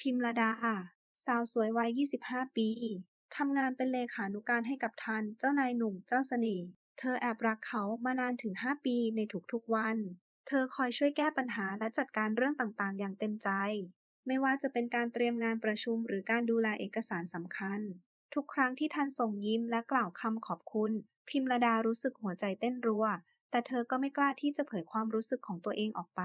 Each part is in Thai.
พิมรดา สาวสวยวัย 25 ปี ทำงานเป็นเลขานุการให้กับทัน เจ้านายหนุ่ม เจ้าเสน่ห์ เธอแอบรักเขามานานถึง 5 ปีในทุกๆวัน เธอคอยช่วยแก้ปัญหาและจัดการเรื่องต่างๆ อย่างเต็มใจ ไม่ว่าจะเป็นการเตรียมงานประชุมหรือการดูแลเอกสารสำคัญ ทุกครั้งที่ทันส่งยิ้มและกล่าวคำขอบคุณ พิมรดารู้สึกหัวใจเต้นรัว แต่เธอก็ไม่กล้าที่จะเผยความรู้สึกของตัวเองออกไป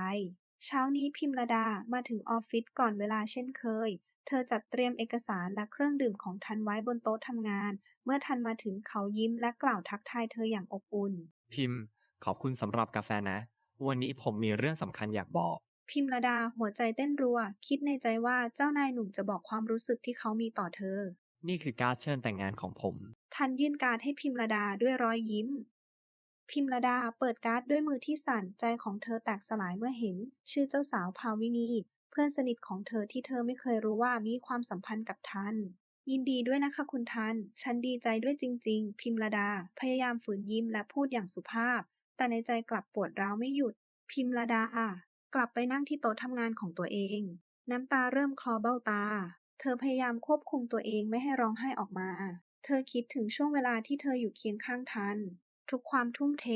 เช้านี้พิมรดามาถึงออฟฟิศก่อนเวลาเช่นเคย เธอจัดเตรียมเอกสารและเครื่องดื่มของทันไว้บนโต๊ะทำงาน เมื่อทันมาถึงเขายิ้มและกล่าวทักทายเธออย่างอบอุ่น พิมพ์ ขอบคุณสำหรับกาแฟนะ วันนี้ผมมีเรื่องสำคัญอยากบอก พิมรดาหัวใจเต้นรัว คิดในใจว่าเจ้านายหนุ่มจะบอกความรู้สึกที่เขามีต่อเธอ นี่คือการดเชิญแต่งงานของผม ทันยื่นการ์ดให้พิมรดาด้วยรอยยิ้ม พิมรดาเปิดการ์ดด้วยมือที่สั่นใจของเธอแตกสลายเมื่อเห็น ชื่อเจ้าสาวภาวินีเพื่อนสนิทของเธอที่เธอไม่เคยรู้ว่ามีความสัมพันธ์กับทันยินดีด้วยนะคะคุณทัน ฉันดีใจด้วยจริง ๆ พิมรดา พยายามฝืนยิ้มและพูดอย่างสุภาพ แต่ในใจกลับปวดร้าวไม่หยุด พิมรดาค่ะ กลับไปนั่งที่โต๊ะทำงานของตัวเอง น้ำตาเริ่มคลอเบ้าตา เธอพยายามควบคุมตัวเองไม่ให้ร้องไห้ออกมา เธอคิดถึงช่วงเวลาที่เธออยู่เคียงข้างทัน ทุกความทุ่มเท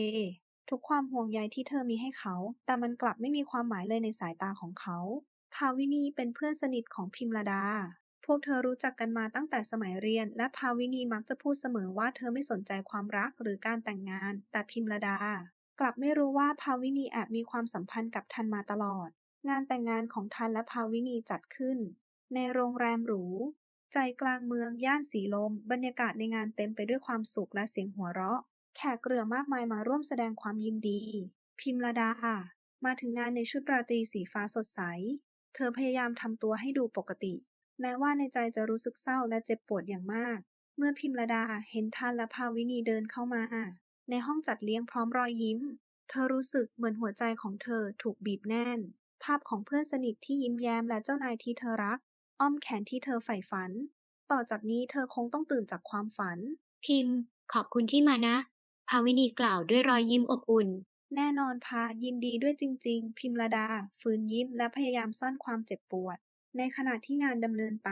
ทุกความห่วงใยที่เธอมีให้เขา แต่มันกลับไม่มีความหมายเลยในสายตาของเขา ภาวินีเป็นเพื่อนสนิทของพิมรดา พวกเธอรู้จักกันมาตั้งแต่สมัยเรียน และภาวินีมักจะพูดเสมอว่าเธอไม่สนใจความรักหรือการแต่งงาน แต่พิมรดา กลับไม่รู้ว่าภาวินีแอบมีความสัมพันธ์กับทันมาตลอด งานแต่งงานของทันและภาวินีจัดขึ้น ในโรงแรมหรูใจกลางเมืองย่านสีลม บรรยากาศในงานเต็มไปด้วยความสุขและเสียงหัวเราะ แขกเรือมากมายมาร่วมแสดงความยินดี พิมรดา มาถึงงานในชุดราตรีสีฟ้าสดใส เธอพยายามทำตัวให้ดูปกติ แม้ว่าในใจจะรู้สึกเศร้าและเจ็บปวดอย่างมาก เมื่อพิมรดาเห็นทันและภาวินีเดินเข้ามา ในห้องจัดเลี้ยงพร้อมรอยยิ้ม เธอรู้สึกเหมือนหัวใจของเธอถูกบีบแน่น ภาพของเพื่อนสนิทที่ยิ้มแย้มและเจ้านายที่เธอรัก อ้อมแขนที่เธอใฝ่ฝัน ต่อจากนี้เธอคงต้องตื่นจากความฝัน พิมพ์ขอบคุณที่มานะ ภาวินีกล่าวด้วยรอยยิ้มอบอุ่น แน่นอนพายินดีด้วยจริง ๆ พิมรดา ฝืนยิ้มและพยายามซ่อนความเจ็บปวด ในขณะที่งานดำเนินไป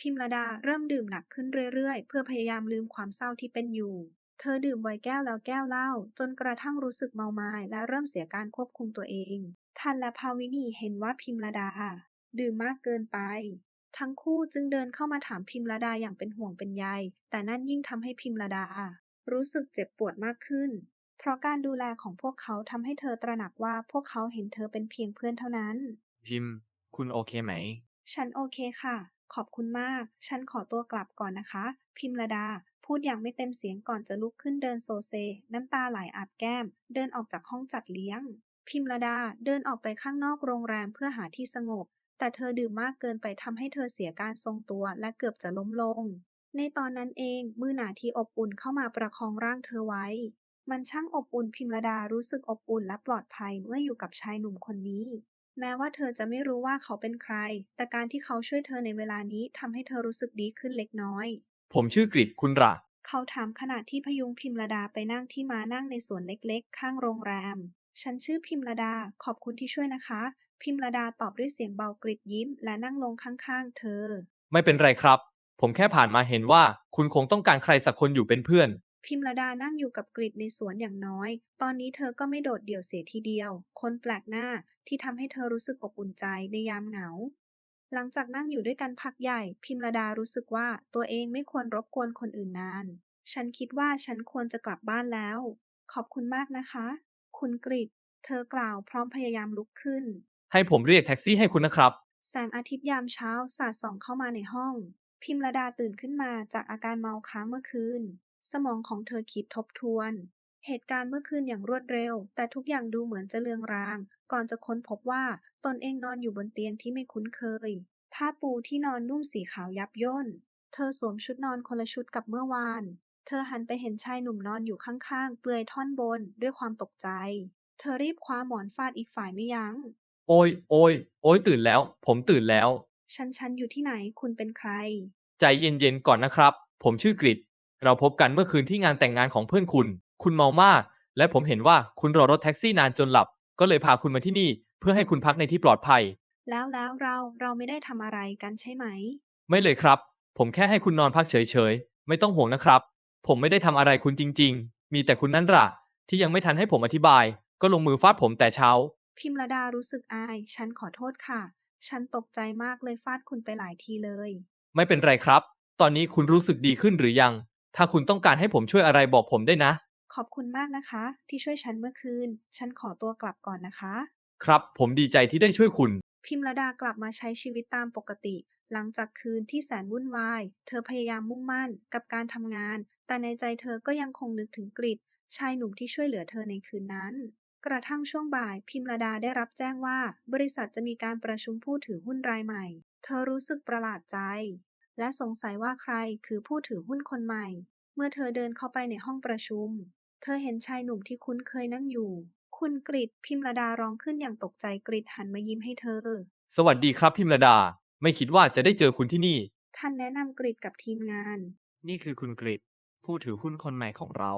พิมรดาเริ่มดื่มหนักขึ้นเรื่อยๆ เพื่อพยายามลืมความเศร้าที่เป็นอยู่ เธอดื่มบ่อยแก้วแล้วแก้วเหล้าจนกระทั่งรู้สึกเมาไม้และเริ่มเสียการควบคุมตัวเองทันและภาวินีเห็นว่าพิมรดา ดื่มมากเกินไปทั้งคู่จึงเดินเข้ามาถามพิมรดาอย่างเป็นห่วงเป็นใย แต่นั่นยิ่งทำให้พิมรดา รู้สึกเจ็บปวดมากขึ้น เพราะการดูแลของพวกเขาทำให้เธอตระหนักว่าพวกเขาเห็นเธอเป็นเพียงเพื่อนเท่านั้น พิมพ์ คุณโอเคไหม ฉันโอเคค่ะ ขอบคุณมาก ฉันขอตัวกลับก่อนนะคะ พิมรดา พูดอย่างไม่เต็มเสียงก่อนจะลุกขึ้นเดินโซเซ น้ำตาไหลอาบแก้ม เดินออกจากห้องจัดเลี้ยง พิมรดาเดินออกไปข้างนอกโรงแรมเพื่อหาที่สงบแต่เธอดื่มมากเกินไปทำให้เธอเสียการทรงตัวและเกือบจะล้มลง ในตอนนั้นเองมือหนาที่อบอุ่นเข้ามาประคองร่างเธอไว้ มันช่างอบอุ่นพิมรดารู้สึกอบอุ่นและปลอดภัยเมื่ออยู่กับชายหนุ่มคนนี้ แม้ว่าเธอจะไม่รู้ว่าเขาเป็นใคร แต่การที่เขาช่วยเธอในเวลานี้ทำให้เธอรู้สึกดีขึ้นเล็กน้อย ผมชื่อกริดคุณระเขาถามขณะที่พยุงพิมรดาไปนั่งที่ม้านั่งในสวนเล็กๆ ข้างโรงแรม ฉันชื่อพิมรดาขอบคุณที่ช่วยนะคะ พิมรดาตอบด้วยเสียงเบากริดยิ้ม และนั่งลงข้างๆ เธอ ไม่เป็นไรครับ ผมแค่ผ่านมาเห็นว่าคุณคงต้องการใครสักคนอยู่เป็นเพื่อน พิมรดานั่งอยู่กับกริดในสวนอย่างน้อย ตอนนี้เธอก็ไม่โดดเดี่ยวเสียทีเดียว คนแปลกหน้าที่ทำให้เธอรู้สึกอบอุ่นใจในยามเหงา หลังจากนั่งอยู่ด้วยกันพักใหญ่ พิมรดารู้สึกว่าตัวเองไม่ควรรบกวนคนอื่นนาน ฉันคิดว่าฉันควรจะกลับบ้านแล้ว ขอบคุณมากนะคะ คุณกริดเธอกล่าวพร้อมพยายามลุกขึ้น ให้ผมเรียกแท็กซี่ให้คุณนะครับ แสงอาทิตย์ยามเช้าสาดส่องเข้ามาในห้อง พิมรดาตื่นขึ้นมาจากอาการเมาค้างเมื่อคืน สมองของเธอคิดทบทวน เหตุการณ์เมื่อคืนอย่างรวดเร็ว แต่ทุกอย่างดูเหมือนจะเลืองราง ก่อนจะค้นพบว่าตนเองนอนอยู่บนเตียงที่ไม่คุ้นเคย ผ้าปูที่นอนนุ่มสีขาวยับย่น เธอสวมชุดนอนคนละชุดกับเมื่อวาน เธอหันไปเห็นชายหนุ่มนอนอยู่ข้างๆ เปลือยท่อนบนด้วยความตกใจ เธอรีบคว้าหมอนฟาดอีกฝ่ายไม่ยัง้ง โอ้ย โอ้ย โอ้ยตื่นแล้ว ผมตื่นแล้ว ฉันฉันอยู่ที่ไหนคุณเป็นใคร ใจเย็นๆก่อนนะครับ ผมชื่อกริดเราพบกันเมื่อคืนที่งานแต่งงานของเพื่อนคุณ คุณเมามาก และผมเห็นว่าคุณรอรถแท็กซี่นานจนหลับ ก็เลยพาคุณมาที่นี่ เพื่อให้คุณพักในที่ปลอดภัย แล้วแล้วเราเราไม่ได้ทำอะไรกันใช่ไหม ไม่เลยครับ ผมแค่ให้คุณนอนพักเฉยๆ ไม่ต้องห่วงนะครับ ผมไม่ได้ทำอะไรคุณจริง ๆ มีแต่คุณนั่นล่ะที่ยังไม่ทันให้ผมอธิบาย ก็ลงมือฟาดผมแต่เช้า พิมรดารู้สึกอาย ฉันขอโทษค่ะ ฉันตกใจมากเลยฟาดคุณไปหลายทีเลย ไม่เป็นไรครับ ตอนนี้คุณรู้สึกดีขึ้นหรือยัง ถ้าคุณต้องการให้ผมช่วยอะไรบอกผมได้นะ ขอบคุณมากนะคะ ที่ช่วยฉันเมื่อคืน ฉันขอตัวกลับก่อนนะคะ ครับ ผมดีใจที่ได้ช่วยคุณ พิมรดากลับมาใช้ชีวิตตามปกติ หลังจากคืนที่แสนวุ่นวาย เธอพยายามมุ่งมั่นกับการทำงาน แต่ในใจเธอก็ยังคงนึกถึงกริดชายหนุ่มที่ช่วยเหลือเธอในคืนนั้น กระทั่งช่วงบ่าย พิมรดาได้รับแจ้งว่า บริษัทจะมีการประชุมผู้ถือหุ้นรายใหม่ เธอรู้สึกประหลาดใจ และสงสัยว่าใครคือผู้ถือหุ้นคนใหม่ เมื่อเธอเดินเข้าไปในห้องประชุม เธอเห็นชายหนุ่มที่คุ้นเคยนั่งอยู่ คุณกริดพิมรดาร้องขึ้นอย่างตกใจกริดหันมายิ้มให้เธอ สวัสดีครับพิมรดา ไม่คิดว่าจะได้เจอคุณที่นี่ ท่านแนะนำกริดกับทีมงาน นี่คือคุณกริดผู้ถือหุ้นคนใหม่ของเรา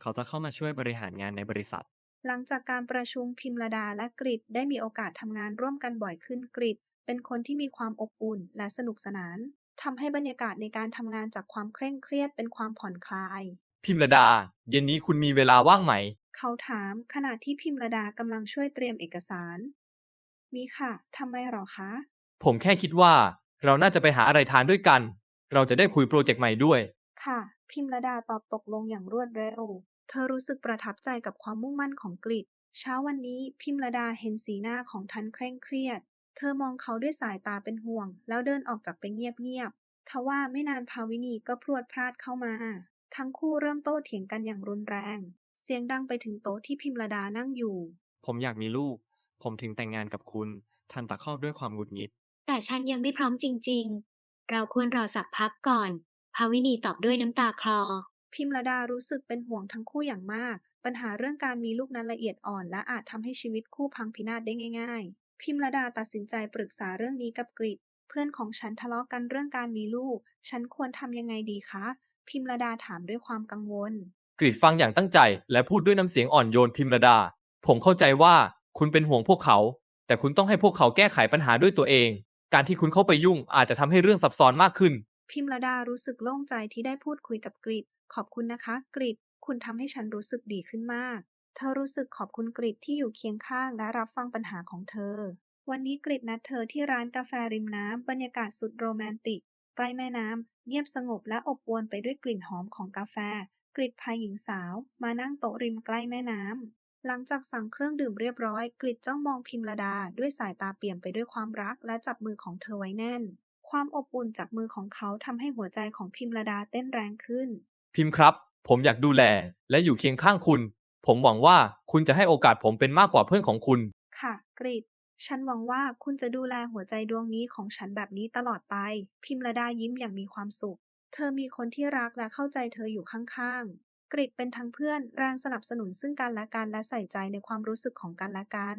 เขาจะเข้ามาช่วยบริหารงานในบริษัท หลังจากการประชุมพิมรดาและกริดได้มีโอกาสทำงานร่วมกันบ่อยขึ้นกริดเป็นคนที่มีความอบอุ่นและสนุกสนานทำให้บรรยากาศในการทำงานจากความเคร่งเครียดเป็นความผ่อนคลาย พิมรดา เย็นนี้คุณมีเวลาว่างไหม เขาถามขณะที่พิมรดากำลังช่วยเตรียมเอกสาร มีค่ะทำไมหรอคะ ผมแค่คิดว่า เราน่าจะไปหาอะไรทานด้วยกัน เราจะได้คุยโปรเจกต์ใหม่ด้วย ค่ะ พิมรดาตอบตกลงอย่างรวดเร็ว เธอรู้สึกประทับใจกับความมุ่งมั่นของกริดเช้าวันนี้พิมรดาเห็นสีหน้าของทันเคร่งเครียด เธอมองเขาด้วยสายตาเป็นห่วง แล้วเดินออกจากไปเงียบๆทว่าไม่นานภาวินีก็พรวดพลาดเข้ามา ทั้งคู่เริ่มโต้เถียงกันอย่างรุนแรง เสียงดังไปถึงโต๊ะที่พิมรดานั่งอยู่ ผมอยากมีลูก ผมถึงแต่งงานกับคุณ ทันตะครอบด้วยความหงุดหงิด แต่ฉันยังไม่พร้อมจริง ๆ เราควรรอสักพักก่อน ภาวินีตอบด้วยน้ำตาคลอ พิมรดารู้สึกเป็นห่วงทั้งคู่อย่างมาก ปัญหาเรื่องการมีลูกนั้นละเอียดอ่อน และอาจทำให้ชีวิตคู่พังพินาศได้ง่าย ๆ พิมรดาตัดสินใจปรึกษาเรื่องนี้กับกริดเพื่อนของฉันทะเลาะกันเรื่องการมีลูก ฉันควรทำยังไงดีคะ พิมรดาถามด้วยความกังวล กรีดฟังอย่างตั้งใจ และพูดด้วยน้ำเสียงอ่อนโยนพิมรดา ผมเข้าใจว่าคุณเป็นห่วงพวกเขา แต่คุณต้องให้พวกเขาแก้ไขปัญหาด้วยตัวเอง การที่คุณเข้าไปยุ่งอาจจะทำให้เรื่องซับซ้อนมากขึ้น พิมรดารู้สึกโล่งใจที่ได้พูดคุยกับกริด ขอบคุณนะคะ กริดคุณทำให้ฉันรู้สึกดีขึ้นมาก เธอรู้สึกขอบคุณกริดที่อยู่เคียงข้างและรับฟังปัญหาของเธอ วันนี้กริดนัดเธอที่ร้านกาแฟริมน้ำบรรยากาศสุดโรแมนติก ใกล้แม่น้ำเงียบสงบและอบอวลไปด้วยกลิ่นหอมของกาแฟ กริดพาหญิงสาว มานั่งโต๊ะริมใกล้แม่น้ำหลังจากสั่งเครื่องดื่มเรียบร้อย กริดจ้องมองพิมระดาด้วยสายตาเปี่ยมไปด้วยความรักและจับมือของเธอไว้แน่นความอบอุ่นจากมือของเขาทำให้หัวใจของพิมระดาเต้นแรงขึ้น พิมพ์ครับ ผมอยากดูแล และอยู่เคียงข้างคุณ ผมหวังว่าคุณจะให้โอกาสผมเป็นมากกว่าเพื่อนของคุณ ค่ะ กริดฉันหวังว่าคุณจะดูแลหัวใจดวงนี้ของฉันแบบนี้ตลอดไป พิมรดายิ้มอย่างมีความสุข เธอมีคนที่รักและเข้าใจเธออยู่ข้างๆ กริดเป็นทั้งเพื่อนแรงสนับสนุนซึ่งกันและกันและใส่ใจในความรู้สึกของกันและกัน